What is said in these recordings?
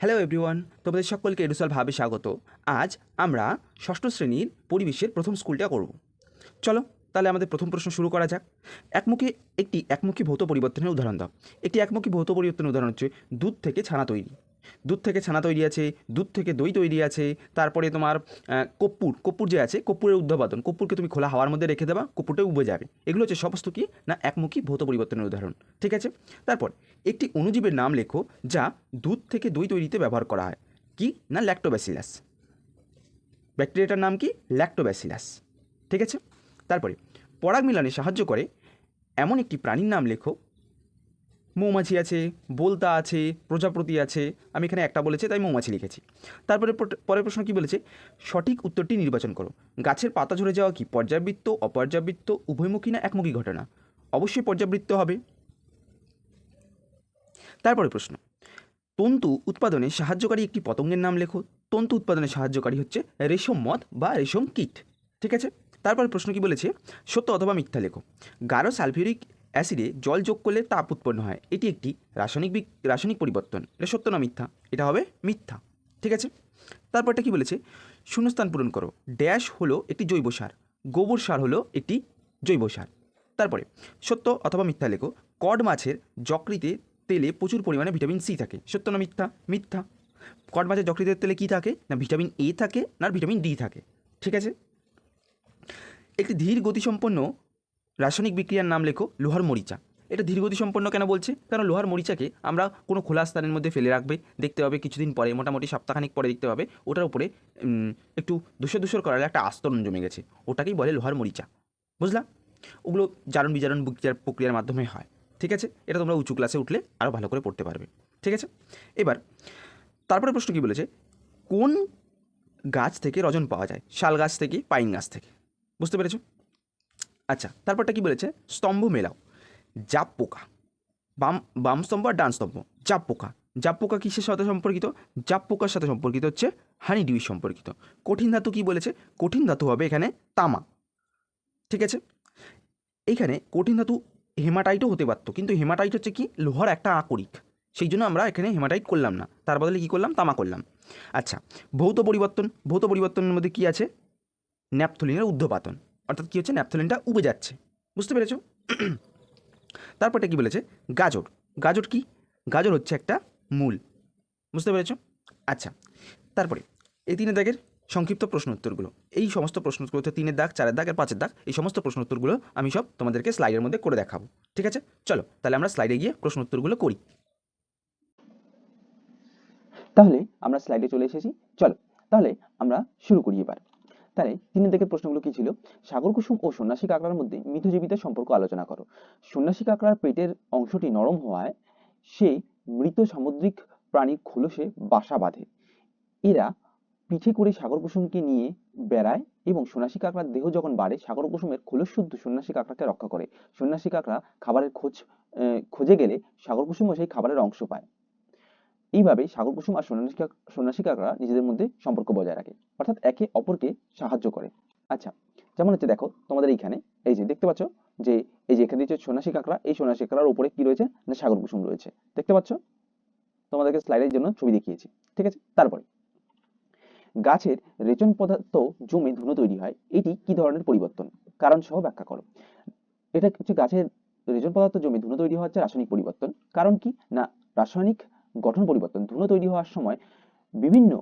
Hello everyone তোমাদের সকলকে এডুসল ভাবে স্বাগত। আজ আমরা ষষ্ঠ শ্রেণির পরিবেশের প্রথম স্কুলটা করব। চলো, তাহলে আমাদের প্রথম প্রশ্ন শুরু করা যাক। একমুখী, একটি একমুখী ভৌত পরিবর্তনের উদাহরণ দাও। একটি একমুখী ভৌত পরিবর্তনের উদাহরণ হচ্ছে দুধ থেকে ছানা তৈরি। দুধ থেকে ছানা তৈরি আছে দুধ থেকে দই তৈরি আছে তারপরে তোমার আহ, কর্পূর কর্পূর যে আছে কর্পূরের উদ্ভাবন কর্পূরকে তুমি খোলা হাওয়ার মধ্যে রেখে দেবা কর্পূরটা উবে যাবে। এগুলো হচ্ছে সমস্ত কি? না একমুখী ভৌত পরিবর্তনের উদাহরণ। ঠিক আছে? তারপর একটি অণুজীবের নাম লেখো যা দুধ থেকে দই তৈরিতে ব্যবহার করা হয়। কি? না ল্যাক্টোব্যাসিলাস ব্যাকটেরিয়াটার নাম কি? ল্যাক্টোব্যাসিলাস ঠিক আছে? তারপরে পরাগ মিলনে সাহায্য করে এমন একটি প্রাণীর নাম লেখো মৌমাছি আছে, বোলতা আছে, প্রজাপতি আছে, আমি এখানে একটা বলেছি, তাই মৌমাছি লিখেছি। তারপরে প্র- পরের প্রশ্ন কি বলেছে? সঠিক উত্তরটি নির্বাচন করো। গাছের পাতা ঝরে যাওয়া কি পর্যাবৃত্ত, অপর্যাবৃত্ত, উভয়মুখী না একমুখী ঘটনা? অবশ্যই পর্যাবৃত্ত হবে। তারপরে প্রশ্ন। তন্তু উৎপাদনে সাহায্যকারী একটি পতঙ্গের নাম লেখো। তন্তু উৎপাদনে সাহায্যকারী হচ্ছে রেশম মদ বা রেশম কীট। ঠিক আছে? তারপরে প্রশ্ন কি বলেছে? সত্য অথবা মিথ্যা লেখো। গাঢ় সালফিউরিক অ্যাসিডে জল যোগ করলে তাপ উৎপন্ন হয়। এটি একটি রাসায়নিক রাসায়নিক পরিবর্তন। এটা সত্য না মিথ্যা? এটা হবে মিথ্যা। ঠিক আছে? তারপরটা কি বলেছে? শূন্যস্থান পূরণ করো। ড্যাশ হলো একটি জৈব সার। গোবর সার হলো একটি জৈব সার। তারপরে, সত্য অথবা মিথ্যা লেখো। কড মাছের যকৃতে তেলে প্রচুর পরিমাণে ভিটামিন সি থাকে। সত্য না মিথ্যা? মিথ্যা। কড মাছের যকৃতের তেলে কী থাকে? না ভিটামিন এ থাকে, না ভিটামিন ডি থাকে। ঠিক আছে? একটি ধীর গতিসম্পন্ন রাসায়নিক বিক্রিয়ার নাম লেখো লোহার মরিচা। এটা ধীর সম্পন্ন কেন বলছে? কারণ লোহার মরিচাকে আমরা কোনো খোলা স্থানের মধ্যে ফেলে রাখবে, দেখতে হবে কিছুদিন পরে, মোটামুটি সপ্তাহখানিক পরে দেখতে হবে। ওটার উপরে একটু দূষর দূষর করার একটা আস্তরণ জমে গেছে। ওটাকেই বলে লোহার মরিচা। বুঝলা? ওগুলো জারণ বিজারণ বিক্রিয়ার প্রক্রিয়ার মাধ্যমে হয়। ঠিক আছে? এটা তোমরা উঁচু ক্লাসে উঠলে আরও ভালো করে পড়তে পারবে। ঠিক আছে? এবার, তারপরে প্রশ্ন কী বলেছে? কোন গাছ থেকে রজন পাওয়া যায়? শাল গাছ থেকে, পাইন গাছ থেকে। বুঝতে পেরেছ? আচ্ছা তারপরটা কি বলেছে? স্তম্ভ মেলাও। জাপ পোকা। বাম বাম স্তম্ভ আর ডান স্তম্ভ। জাপ পোকা। জাপ পোকা কিসের সাথে সম্পর্কিত? জাপ পোকার সাথে সম্পর্কিত হচ্ছে হানি ডিউর সম্পর্কিত। কঠিন ধাতু কি বলেছে? কঠিন ধাতু হবে এখানে তামা। ঠিক আছে? এখানে কঠিন ধাতু হেমাটাইটও হতে পারতো, কিন্তু হেমাটাইট হচ্ছে কি? লোহার একটা আকরিক। সেই জন্য আমরা এখানে হেমাটাইট করলাম না। তার বদলে কী করলাম? তামা করলাম। আচ্ছা ভৌত পরিবর্তন। ভৌত পরিবর্তনের মধ্যে কী আছে? ন্যাপথলিনের ঊর্ধ্বপাতন। অর্থাৎ কী হচ্ছে? ন্যাপথলিনটা উবে যাচ্ছে। বুঝতে পেরেছ? তারপরটা কি বলেছে? গাজর। গাজর কি? গাজর হচ্ছে একটা মূল। বুঝতে পেরেছ? আচ্ছা তারপরে, এই তিনের দাগের সংক্ষিপ্ত প্রশ্ন উত্তরগুলো এই সমস্ত প্রশ্ন উত্তর তিনের দাগ, চারের দাগ আর পাঁচের দাগ। এই সমস্ত প্রশ্ন উত্তরগুলো আমি সব তোমাদেরকে স্লাইডের মধ্যে করে দেখাবো। ঠিক আছে? চলো, তাহলে আমরা স্লাইডে গিয়ে প্রশ্ন উত্তরগুলো করি। তাহলে আমরা স্লাইডে চলে এসেছি। চলো, তাহলে আমরা শুরু করি এবার। তাহলে তিন দিকের প্রশ্নগুলো কি ছিল? সাগর, কুসুম ও সন্ন্যাসী কাঁকড়ার মধ্যে মিথজীবিতার সম্পর্ক আলোচনা করো। সন্ন্যাসী কাঁকড়ার পেটের অংশটি নরম হওয়ায় সে মৃত সামুদ্রিক প্রাণীর খোলসে বাসা বাঁধে। এরা পিঠে করে সাগর, কুসুমকে নিয়ে বেড়ায় এবং সন্ন্যাসী কাঁকড়ার দেহ যখন বাড়ে, সাগর, কুসুমের খোলস শুদ্ধ সন্ন্যাসী কাঁকড়াকে রক্ষা করে। সন্ন্যাসী কাঁকড়া খাবারের খোঁজ খোঁজে গেলে সাগর, কুসুমও সেই খাবারের অংশ পায়। এইভাবে সাগর কুসুম আর কাক- কাকড়া নিজেদের মধ্যে সম্পর্ক বজায় রাখে। অর্থাৎ একে অপরকে সাহায্য করে। আচ্ছা যেমন হচ্ছে দেখো, তোমাদের এইখানে, এই যে দেখতে পাচ্ছ যে, এই যে এখানে হচ্ছে সন্ন্যাসী কাকড়া এই সন্ন্যাসী কাকড়ার উপরে কি রয়েছে? না, সাগর কুসুম রয়েছে। দেখতে পাচ্ছ? তোমাদেরকে স্লাইডের জন্য ছবি দেখিয়েছি, ঠিক আছে? তারপরে, গাছের রেচন পদার্থ জমে ধুনো তৈরি হয়। এটি কি ধরনের পরিবর্তন? কারণ সহ ব্যাখ্যা করো। এটা হচ্ছে গাছের রেচন পদার্থ জমে ধুনো তৈরি হওয়া হচ্ছে রাসায়নিক পরিবর্তন। কারণ কি? না, রাসায়নিক গঠন পরিবর্তন ধুনো তৈরি হওয়ার সময় বিভিন্ন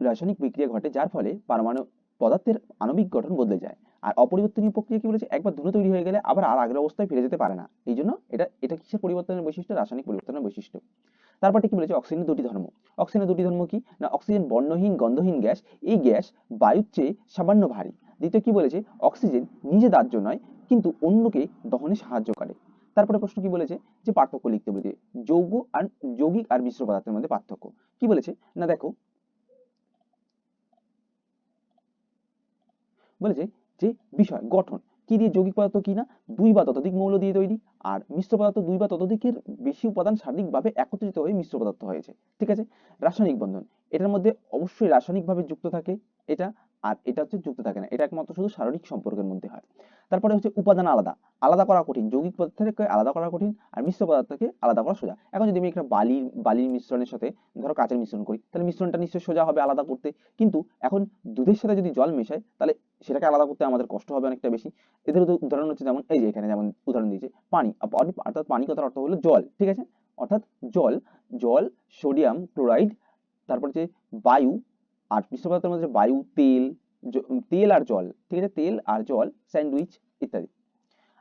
রাসায়নিক বিক্রিয়া ঘটে যার ফলে পারমাণু পদার্থের আণবিক গঠন বদলে যায়। আর অপরিবর্তনীয় প্রক্রিয়া কি বলেছে? একবার ধুনো তৈরি হয়ে গেলে আবার আর আগের অবস্থায় ফিরে যেতে পারে না। এই জন্য এটা এটা কিসের পরিবর্তনের বৈশিষ্ট্য? রাসায়নিক পরিবর্তনের বৈশিষ্ট্য। তারপরটি কি বলেছে? অক্সিজেনের দুটি ধর্ম। অক্সিজেনের দুটি ধর্ম কি? না, অক্সিজেন বর্ণহীন, গন্ধহীন গ্যাস, এই গ্যাস বায়ুর চেয়ে সামান্য ভারী। দ্বিতীয় কি বলেছে? অক্সিজেন নিজে দাহ্য নয়, কিন্তু অন্যকে দহনে সাহায্য করে। তারপরে প্রশ্ন কি বলেছে? যে পার্থক্য লিখতে বলেছে। যৌগ আর যৌগিক আর মিশ্র পদার্থের মধ্যে পার্থক্য। কি বলেছে? না দেখো। বলেছে যে বিষয়, গঠন। কি দিয়ে যৌগিক পদার্থ কি না? দুই বা ততোধিক মৌল দিয়ে তৈরি। আর মিশ্র পদার্থ দুই বা ততোধিকের বেশি উপাদান সার্বিকভাবে একত্রিত হয়ে মিশ্র পদার্থ হয়েছে। ঠিক আছে? রাসায়নিক বন্ধন। এটার মধ্যে অবশ্যই রাসায়নিকভাবে যুক্ত থাকে। এটা আর এটা হচ্ছে যুক্ত থাকে না, এটা একমাত্র শুধু শারীরিক সম্পর্কের মধ্যে হয়। তারপরে হচ্ছে উপাদান আলাদা আলাদা করা কঠিন, যৌগিক পদার্থকে আলাদা করা কঠিন আর মিশ্র পদার্থকে আলাদা করা সোজা। এখন যদি আমি একটা বালির বালির মিশ্রণের সাথে ধরো কাঁচের মিশ্রণ করি, তাহলে মিশ্রণটা নিশ্চয়ই সোজা হবে আলাদা করতে। কিন্তু এখন দুধের সাথে যদি জল মেশাই, তাহলে সেটাকে আলাদা করতে আমাদের কষ্ট হবে অনেকটা বেশি। এদের উদাহরণ হচ্ছে যেমন, এই যে এখানে যেমন উদাহরণ দিয়েছে, পানি অর্থাৎ পানি কথার অর্থ হলো জল, ঠিক আছে? অর্থাৎ জল জল, সোডিয়াম, ক্লোরাইড, তারপর যে বায়ু আর মিশ্র পদার্থের মধ্যে বায়ু, তেল তেল আর জল, ঠিক আছে? তেল আর জল, স্যান্ডউইচ ইত্যাদি।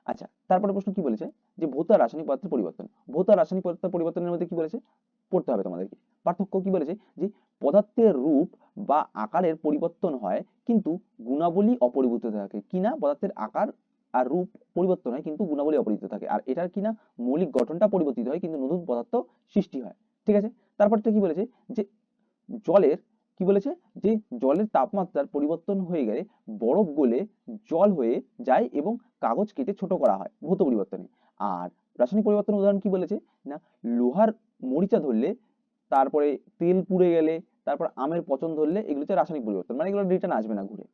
আচ্ছা তারপরে প্রশ্ন কি বলেছে? যে ভৌত আর রাসায়নিক পদার্থের পরিবর্তন। ভৌত রাসায়নিক পদার্থের পরিবর্তনের মধ্যে কি বলেছে? পড়তে হবে তোমাদেরকে। পার্থক্য কি বলেছে? যে পদার্থের রূপ বা আকারের পরিবর্তন হয়, কিন্তু গুণাবলী অপরিবর্তিত থাকে। কিনা পদার্থের আকার আর রূপ পরিবর্তন হয়, কিন্তু গুণাবলী অপরিবর্তিত থাকে। আর এটার কিনা মৌলিক গঠনটা পরিবর্তিত হয়, কিন্তু নতুন পদার্থ সৃষ্টি হয়। ঠিক আছে? তারপরটা কি বলেছে? যে জলের কি বলেছে? যে জলের তাপমাত্রার পরিবর্তন হয়ে গেলে বরফ গলে জল হয়ে যায় এবং কাগজ কেটে ছোট করা হয় ভৌত পরিবর্তনে। আর রাসায়নিক পরিবর্তনের উদাহরণ কি বলেছে? না, লোহার মরিচা ধরলে তারপরে তেল পুড়ে গেলে, তারপর আমের পচন ধরলে এগুলো হচ্ছে রাসায়নিক পরিবর্তন মানে এগুলো রিটার্ন আসবে না ঘুরে।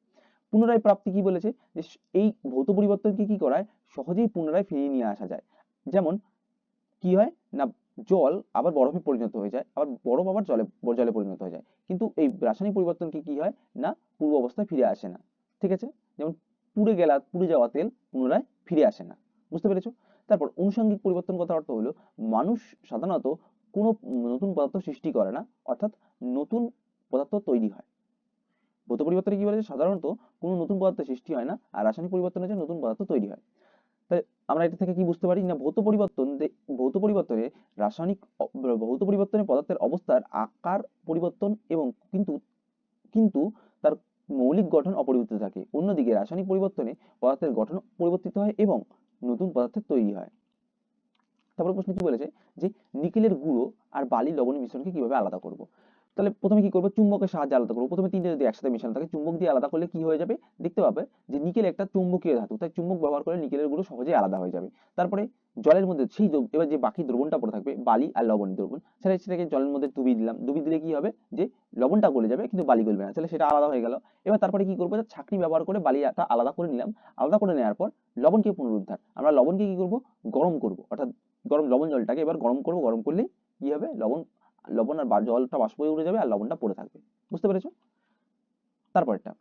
পুনরায় প্রাপ্তি কি বলেছে? যে এই ভৌত পরিবর্তনকে কি করায় সহজেই পুনরায় ফিরিয়ে নিয়ে আসা যায়। যেমন, কি হয়? না জল আবার বরফে পরিণত হয়ে যায়, আবার বরফ আবার জলে জলে পরিণত হয়ে যায়। কিন্তু এই রাসায়নিক পরিবর্তন কি হয় না, পূর্ব অবস্থায় ফিরে আসে না, ঠিক আছে? যেমন পুড়ে গেলা, পুড়ে যাওয়া তেল পুনরায় ফিরে আসে না, বুঝতে পেরেছ? তারপর অনুষঙ্গিক পরিবর্তন কথার অর্থ হলো, মানুষ সাধারণত কোনো নতুন পদার্থ সৃষ্টি করে না, অর্থাৎ নতুন পদার্থ তৈরি হয়। ভৌত পরিবর্তনে কি বলেছে? সাধারণত কোনো নতুন পদার্থ সৃষ্টি হয় না, আর রাসায়নিক পরিবর্তনে যে নতুন পদার্থ তৈরি হয়। তাই আমরা এটা থেকে কি বুঝতে পারি? না, ভৌত পরিবর্তন ভৌত পরিবর্তনে রাসায়নিক ভৌত পরিবর্তনে পদার্থের অবস্থার আকার পরিবর্তন এবং কিন্তু কিন্তু তার মৌলিক গঠন অপরিবর্তিত থাকে। অন্যদিকে রাসায়নিক পরিবর্তনে পদার্থের গঠন পরিবর্তিত হয় এবং নতুন পদার্থের তৈরি হয়। তারপর প্রশ্ন কি বলেছে? যে নিকেলের গুঁড়ো আর বালি লবণের মিশ্রণকে কীভাবে আলাদা করব? তাহলে প্রথমে কি করব? চুম্বকের সাহায্যে আলাদা করব। প্রথমে তিনটে যদি একসাথে মেশানো থাকে, চুম্বক দিয়ে আলাদা করলে কি হয়ে যাবে? দেখতে পাবে যে নিকেল একটা চুম্বকীয় ধাতু। তাই চুম্বক ব্যবহার করে নিকেলের গুঁড়ো সহজেই আলাদা হয়ে যাবে। তারপরে জলের মধ্যে সেই এবার যে বাকি দ্রবণটা পড়ে থাকবে, বালি আর লবণ দ্রবণ, সেটা সেটাকে জলের মধ্যে ডুবিয়ে দিলাম। ডুবিয়ে দিলে কি হবে? যে লবণটা গলে যাবে, কিন্তু বালি গলবে না। তাহলে সেটা আলাদা হয়ে গেল। এবার তারপরে কি করব? ছাঁকনি ব্যবহার করে বালিটা আলাদা করে নিলাম। আলাদা করে নেওয়ার পর লবণকে পুনরুদ্ধার। আমরা লবণকে কি করব? গরম করব। অর্থাৎ গরম লবণ জলটাকে এবার গরম করব। গরম করলে কি হবে? লবণ লবণ আর জলটা বাষ্প উঠে যাবে আর লবণটা পড়ে থাকবে। বুঝতে পেরেছ? তারপরটা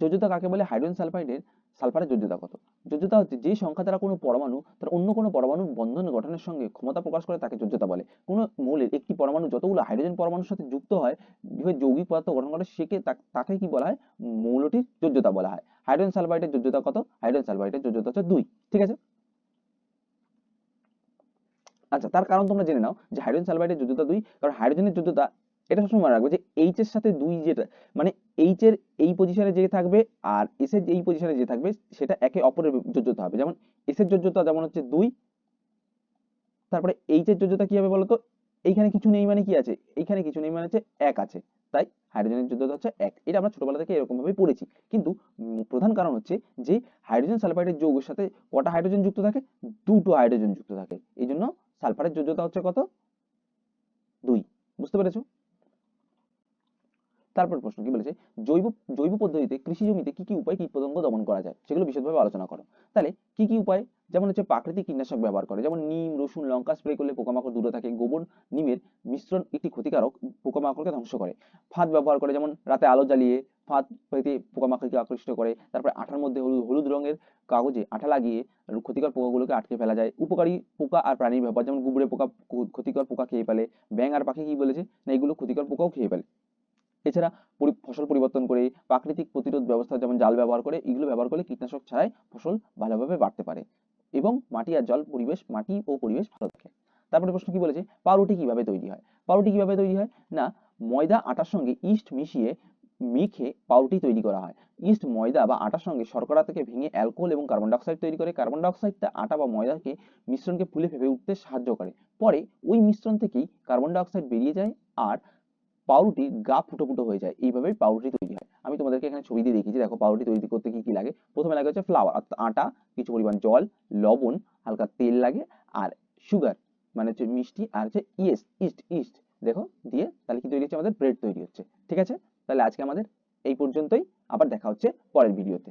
যোজ্যতা কাকে বলে? হাইড্রোজেন সালফাইডের, সালফারের যোজ্যতা কত? যোজ্যতা হচ্ছে যে সংখ্যা দ্বারা কোনো পরমাণু, তার অন্য কোনো পরমাণু বন্ধন গঠনের সঙ্গে ক্ষমতা প্রকাশ করে তাকে যোজ্যতা বলে। কোনো মৌলের একটি পরমাণু যতগুলো হাইড্রোজেন পরমাণুর সাথে যুক্ত হয় যেভাবে যৌগিক পদার্থ গঠন করে, সেকে তাকে কি বলা হয়? মৌলটির যোজ্যতা বলা হয়। হাইড্রোজেন সালফাইডের যোজ্যতা কত? হাইড্রোজেন সালফাইডের যোজ্যতা হচ্ছে দুই। ঠিক আছে? আচ্ছা তার কারণ তোমরা জেনে নাও যে হাইড্রোজেন সালফাইডের যোজ্যতা দুই, কারণ হাইড্রোজেনের যোজ্যতা এটা সবসময় মনে রাখবে যে এইচ এর সাথে দুই যেটা মানে এইচ এর এই পজিশনে যে থাকবে আর এস এর এই পজিশনে যে থাকবে, সেটা একে অপরের যোজ্যতা হবে। যেমন এস এর যোজ্যতা যেমন হচ্ছে দুই, তারপরে এইচ এর যোজ্যতা কি হবে বলতো? এইখানে কিছু নেই মানে কি আছে? এইখানে কিছু নেই মানে হচ্ছে এক আছে। তাই হাইড্রোজেনের যোজ্যতা হচ্ছে এক। এটা আমরা ছোটবেলা থেকে এরকম ভাবে পড়েছি। কিন্তু প্রধান কারণ হচ্ছে যে হাইড্রোজেন সালফাইডের যৌগের সাথে কটা হাইড্রোজেন যুক্ত থাকে? দুটো হাইড্রোজেন যুক্ত থাকে। এই জন্য সালফারের যোজ্যতা হচ্ছে কত? দুই। বুঝতে পেরেছ? তারপর প্রশ্ন, কি বলেছে? জৈব জৈব পদ্ধতিতে কৃষি জমিতে কি কি উপায় কীটপতঙ্গ দমন করা যায়? সেগুলো বিশদভাবে আলোচনা করো। তাহলে কি কি উপায়? যেমন হচ্ছে প্রাকৃতিক কীটনাশক ব্যবহার করে, যেমন নিম, রসুন, লঙ্কা স্প্রে করলে পোকামাকড় দূরে থাকে, গোবর, নিমের মিশ্রণ একটি ক্ষতিকারক পোকামাকড়কে ধ্বংস করে। ফাঁদ ব্যবহার করে, যেমন রাতে আলো জ্বালিয়ে ফাঁদ পেতে পোকামাকড়কে আকৃষ্ট করে, তারপরে আঠার মধ্যে হলুদ হলুদ রঙের কাগজে আঠা লাগিয়ে ক্ষতিকর পোকাগুলোকে আটকে ফেলা যায়। উপকারী পোকা আর প্রাণীর ব্যবহার, যেমন গুবরে পোকা ক্ষতিকর পোকা খেয়ে ফেলে, ব্যাঙ আর পাখি কি বলেছে? না, এগুলো ক্ষতিকর পোকাও খেয়ে ফেলে। এছাড়া ফসল পরিবর্তন করে, প্রাকৃতিক প্রতিরোধ ব্যবস্থা যেমন জাল ব্যবহার করে, এগুলো ব্যবহার করলে কীটনাশক ছাড়াই ফসল ভালোভাবে বাড়তে পারে এবং মাটি আর জল পরিবেশ, মাটি ও পরিবেশ ভালো থাকে। তারপরে প্রশ্ন কি বলেছে? পাউরুটি কীভাবে তৈরি হয়? পাউরুটি কীভাবে তৈরি হয়? না, ময়দা, আটার সঙ্গে ইস্ট মিশিয়ে মেখে পাউরুটি তৈরি করা হয়। ইস্ট ময়দা বা আটার সঙ্গে শর্করা থেকে ভেঙে অ্যালকোহল এবং কার্বন ডাইঅক্সাইড তৈরি করে। কার্বন ডাইঅক্সাইডটা আটা বা ময়দাকে মিশ্রণকে ফুলে ফেপে উঠতে সাহায্য করে। পরে ওই মিশ্রণ থেকেই কার্বন ডাইঅক্সাইড বেরিয়ে যায় আর পাউরুটির গা ফুটো ফুটো হয়ে যায়। এইভাবেই পাউরুটি তৈরি হয়। আমি তোমাদেরকে এখানে ছবি দিয়ে দেখিয়েছি। দেখো, পাউরুটি তৈরি করতে কি কি লাগে? প্রথমে লাগে হচ্ছে ফ্লাওয়ার আটা, কিছু পরিমাণ জল, লবণ, হালকা তেল লাগে, আর সুগার মানে হচ্ছে মিষ্টি, আর হচ্ছে ইয়েস্ট ইস্ট ইস্ট দেখো, দিয়ে তাহলে কি তৈরি হচ্ছে? আমাদের ব্রেড তৈরি হচ্ছে। ঠিক আছে? তাহলে আজকে আমাদের এই পর্যন্তই। আবার দেখা হচ্ছে পরের ভিডিওতে